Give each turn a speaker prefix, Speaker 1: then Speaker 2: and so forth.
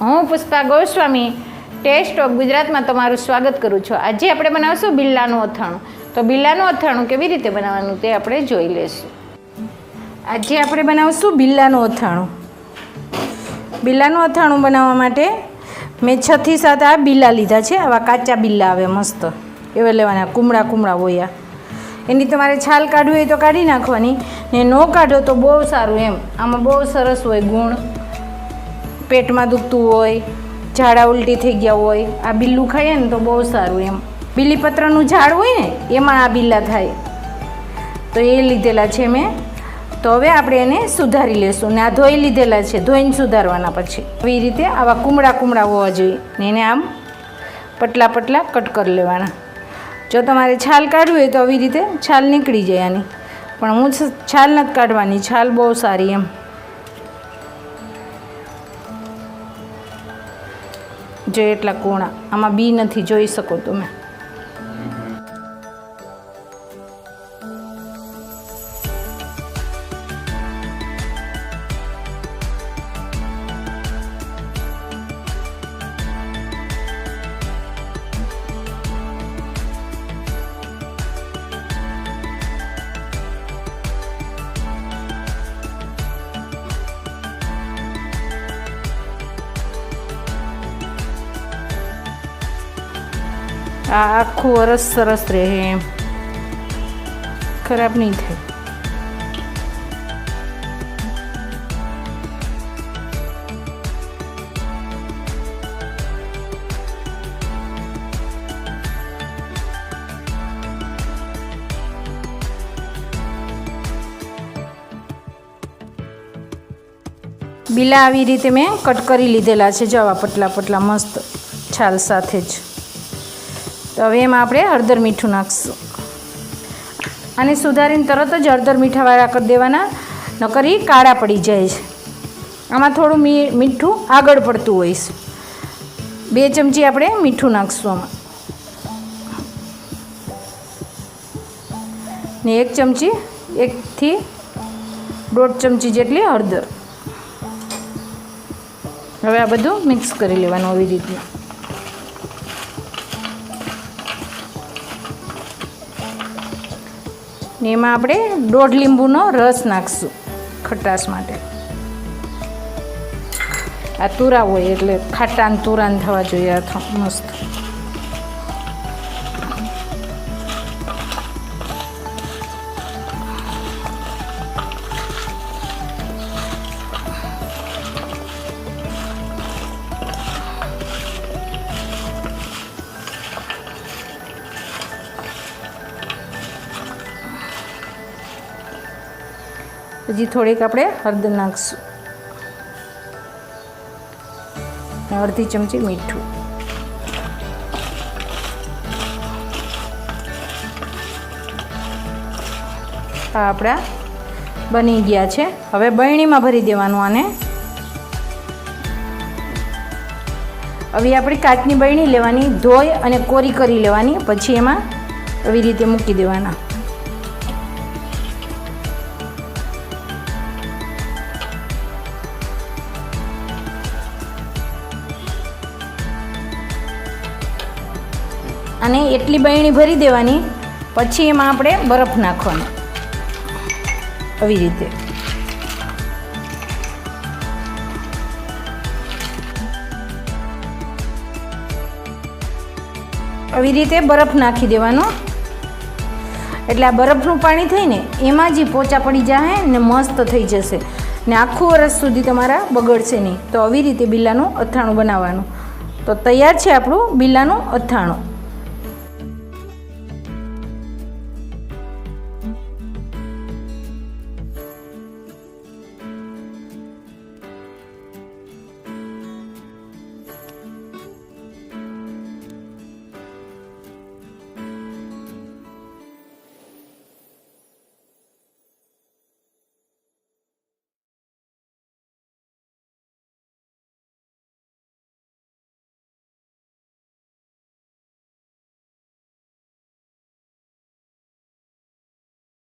Speaker 1: હું Pushpa Goswami test of ગુજરાતમાં તમારું સ્વાગત કરું છું. આજે આપણે બનાવશું બિલ્લાનું અથાણું. તો બિલ્લાનું અથાણું કેવી રીતે બનાવવાનું તે આપણે જોઈ લઈશું. આજે આપણે બનાવશું બિલ્લાનું અથાણું. બિલ્લાનું અથાણું બનાવવા માટે મેં છથી સાત આ બિલ્લા લીધા છે. આવા કાચા બિલ્લા આવે મસ્ત. એવા લેવાના કુમળા કુમળા હોય એની તમારે છાલ કાઢવી હોય તો કાઢી નાખવાની. ને ન કાઢો તો બહુ સારું એમ. આમાં બહુ સરસ હોય ગુણ. પેટમાં દુખતું હોય, ઝાડા ઉલટી થઈ ગયા હોય, આ બિલ્લું ખાઈએ ને તો બહુ સારું એમ. બીલીપત્રનું ઝાડ હોય ને, એમાં આ બિલ્લા થાય. તો એ લીધેલા છે મેં. તો હવે આપણે એને સુધારી લેશું ને આ ધોઈ લીધેલા છે, ધોઈને સુધારવાના પછી. આવી રીતે આવા કુમળા કુમળા હોવા જોઈએ ને એને આમ પટલા પટલા કટ કરી લેવાના. જો તમારે છાલ કાઢવી હોય તો આવી રીતે છાલ નીકળી જાય આની. પણ હું છાલ નથી કાઢવાની, છાલ બહુ સારી એમ. જો એટલા કોણા. આમાં બી નથી જોઈ શકો તમે. આ આખું વરસ સરસ રહે. એમ ખરાબ નહીં થાય. બીલા આવી રીતે મેં કટ કરી લીધેલા છે. જવા પટલા પતલા મસ્ત છાલ સાથે જ. તો હવે એમાં આપણે હળદર મીઠું નાખીશું. અને સુધારીને તરત જ હળદર મીઠાવાળા કરી દેવાના, નકરી કાળા પડી જાય છે. આમાં થોડું મી, મીઠું આગળ પડતું હોય છે. બે ચમચી આપણે મીઠું નાખશું આમાં. ને એક ચમચી, એકથી દોઢ ચમચી જેટલી હળદર. હવે આ બધું મિક્સ કરી લેવાનું આવી રીતના. ને એમાં આપણે દોઢ લીંબુનો રસ નાખશું ખટાશ માટે. આ તુરા હોય એટલે ખાટાન તુરાન થવા જોઈએ મસ્ત. હજી થોડીક આપણે હળદર નાખશું. અડધી ચમચી મીઠું. આ આપણા બની ગયા છે. હવે બરણીમાં ભરી દેવાનું આને. હવે આપણી કાચની બરણી લેવાની ધોઈ અને કોરી કરી લેવાની. પછી એમાં આવી રીતે મૂકી દેવાના. અને એટલી બરણી ભરી દેવાની, પછી એમાં આપણે બરફ નાખવાનો. આવી રીતે. આવી રીતે બરફ નાખી દેવાનો. એટલે આ બરફનું પાણી થઈને એમાં જે પોચા પડી જાય ને મસ્ત થઈ જશે. ને આખું વરસ સુધી તમારા બગડશે નહીં. તો આવી રીતે બિલ્લાનું અથાણું બનાવવાનું. તો તૈયાર છે આપણું બિલ્લાનું અથાણું.